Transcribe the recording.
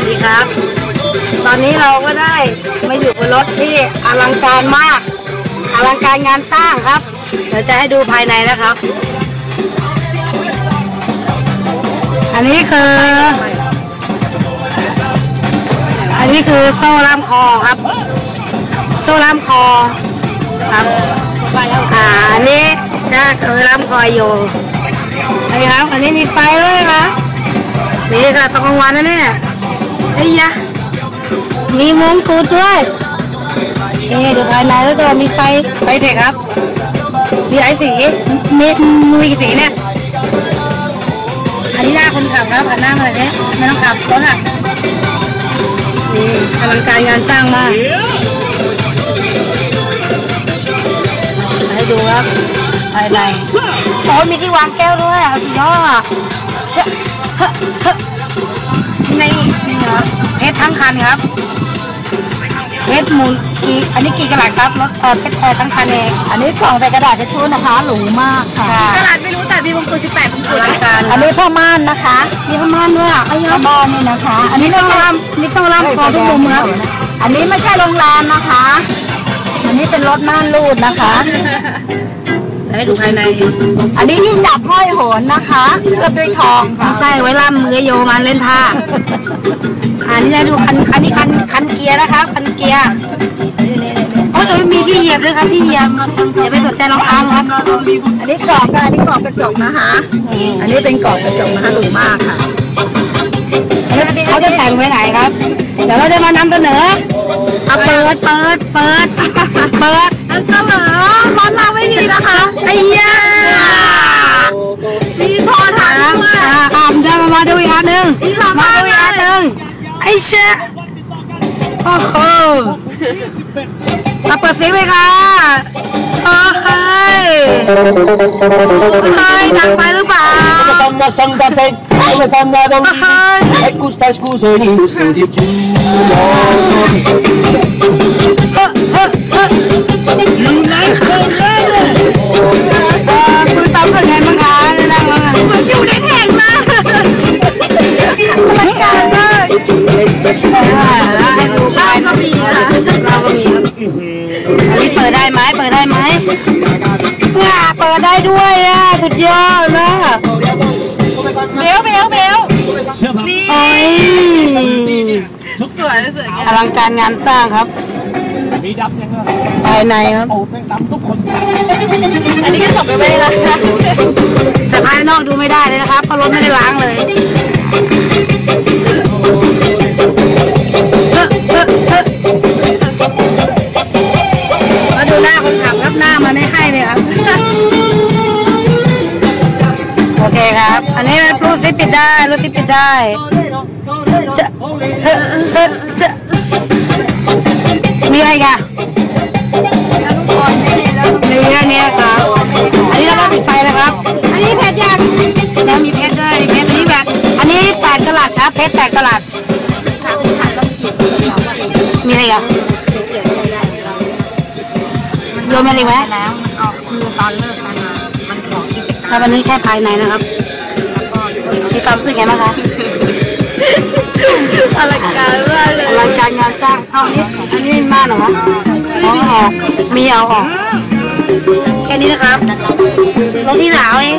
วัสดีครับ ตอนนี้เราก็ได้มาอยู่บนรถที่อลังการมาก อลังการงานสร้างครับ เดี๋ยวจะให้ดูภายในนะครับ อันนี้คือ อันนี้คือโซ่ล่ามคอครับ โซ่ล่ามคอครับอ่าอันนี้ก็คือล่ามคออยู่นี่ครับ อันนี้มีไฟด้วยครับนี่ค่ะตอนกงวันนะเนี่ย ไอ้ยะมีมงกุฎด้วยนี่ดูภายในแล้วก็มีไฟไฟเทคครับ มีหลายสีมีมีกี่สีเนี่ยอันนี้หน้าคนขับครับอันหน้ามาเลยเนี่ยไม่ต้องขับรถอะนี่อลังการงานสร้างมากให้ดูครับภายในโอ้มีที่วางแก้วด้วยอะสุดยอด นครับเพชรมูลกี่อันนี้กี่กะลัดครับรถเออเพชรเออทั้งคันเองอันนี้กล่องใส่กระดาษทิชชู่นะคะ หรูมากค่ะค่ะตลาดไม่รู้แต่มีมงกุฎ18มงกุฎอลังการอันนี้ผ้าม่านนะคะมีพม่านด้วยอะไอ้ยผ้าม่านนี่นะคะ อันนี่นี้ต้ไม่องใช่รำนี่ต้องรำคอทุกมุมครับอันนี้ไม่ใช่โรงแรมนะคะ อันนี้เป็นรถม่านรูดนะคะให้ดูภายใน อันนี้ที่จับห้อยโหนนะคะเคลือบด้วยทองค่ะ ไม่ใช่ไว้ล่ำมือโยมันเล่นท่า อันนี้ให้ดูคันคันนี้คันคันเกียร์นะครับคันเกียร์โอ้ยเอ้ยมีที่เหยียบด้วยครับที่เหยียบอย่าไปสนใจรองเท้าครับ อันนี้กล่องค่ะอันนี้กล่องกระจกนะคะ อันนี้เป็นกล่องกระจกนะคะหรูมากค่ะเขาจะแต่งไว้ไหนครับ เดี๋ยวเราจะมานำเสนอเอาเปิดเปิดเปิดเปิดอันเสมอร้อนเราไม่มีนะคะไอ้ยามีพอทานด้วยอ่าอ่าจะมามาดูอีกอันหนึ่งมีสองมาอันดูอีกอันหนึ่ง ไอ้เชะโอ้โหมาเปิดเสียงเลยค่ะโอ้เฮ้ยเฮ้ยดังไปหรือเปล่า Fanno Santa Fe, come fanno ad โอ้เฮ้ย E questa scusa in gusto di chiudo เปิดได้ไหมเปิดได้ไหมอ่าเปิดได้ด้วยอะสุดยอดนะเบลเบลเบลนี่โอ้ยสวยสวยอลังการงานสร้างครับ Mi dà ne ภายในครับ Oh, mi dà tutto อันนี้ก็จบไปไม่ได้แล้วแต่ภายนอกดูไม่ได้เลยนะครับเพราะรถไม่ได้ล้างเลย อันนี้เป็นรูซิปปิดได้รูซิปปิดได้จะเฮ้อเฮ้อจะมีอะไรอีกันมีแค่นี้ครับอันนี้เราก็ปิดไฟแล้วครับ อันนี้เพชรยังแล้วมีเพชรด้วยเพชรอันนี้แบบอันนี้แปดกะลัดครับเพชรแปดกะลัดมีอะไรอีกันรวมอะไรไหมแล้วออกคือตอนเลิกกันมามันของกิจกรรมครับอันนี้แค่ภายในนะครับมี ความรู้สึกไงบ้างคะอลังการมากเลยอลังการงานสร้างเอาอันนี้อันนี้มีม่านเหรอคะอ๋อออกมีเอาออกแค่นี้นะครับรถที่สาวเอง